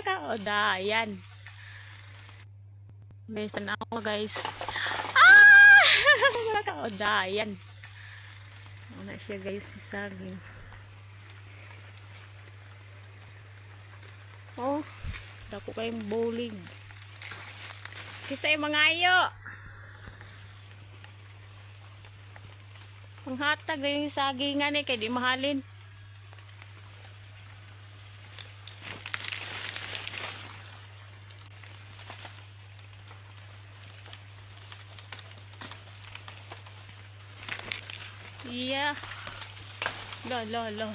Wala ka. O, da. Ayan. Guys. Ah! Wala ka. O, da. Ayan. Wala siya guys si saging. Oh, dako kayong bowling. Kisay mga ayo. Panghatag na yung sagingan eh, kaya di mahalin. Yeah. La la la.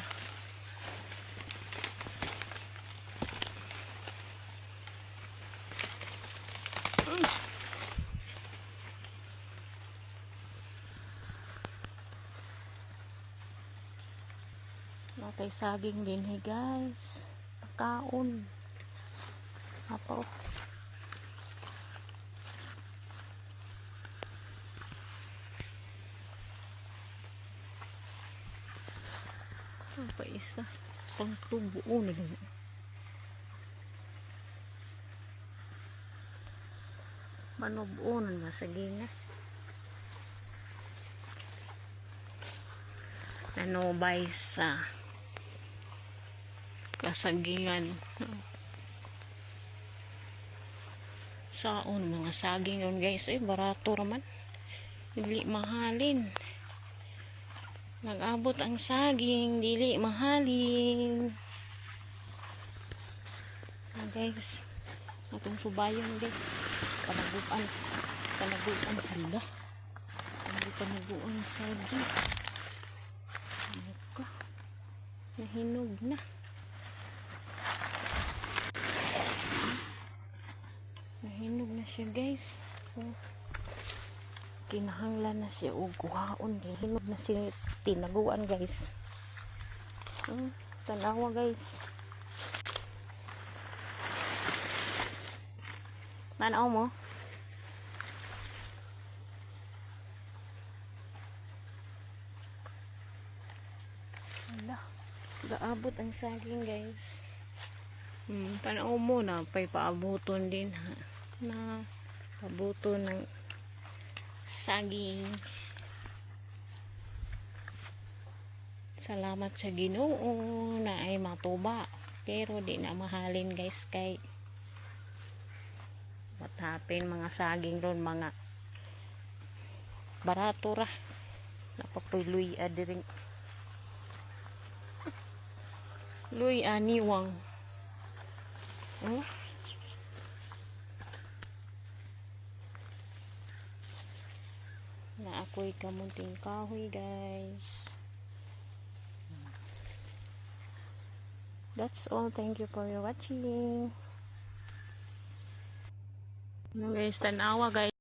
Natay saging din hey guys. Pagkaon. Apo. Ano pa isa? Pangtubuo na lang. Manubuo na ba sa ginga? Nanobay sa kasagingan. Saon mga saging ron guys. Ay, barato raman. Dili mahalin. Nag-abot ang saging. Dili mahalin. Ah, guys. Atong subayon guys. Panaguan. Panaguan. Hala. Hindi panaguan saging. Ano ka? Nahinog na. Nahinog na siya guys. So, kinahanglan na siya og kuhaon. Nahinog na siya tinaguan guys. Hmm, tanawa guys. Tanaw mo? Hala. Gaabot ang saging guys. Hmm, tanaw mo na pay paabuton din ha. Na pabuton ng saging. Salamat sa Ginoo na ay matuba. Pero di na mahalin guys kay what happen mga saging ron mga barato ra napapuloy adiring luy aniwang oh na ako'y kamunting kahoy guys. That's all. Thank you for your watching. Ano guys tanawa guys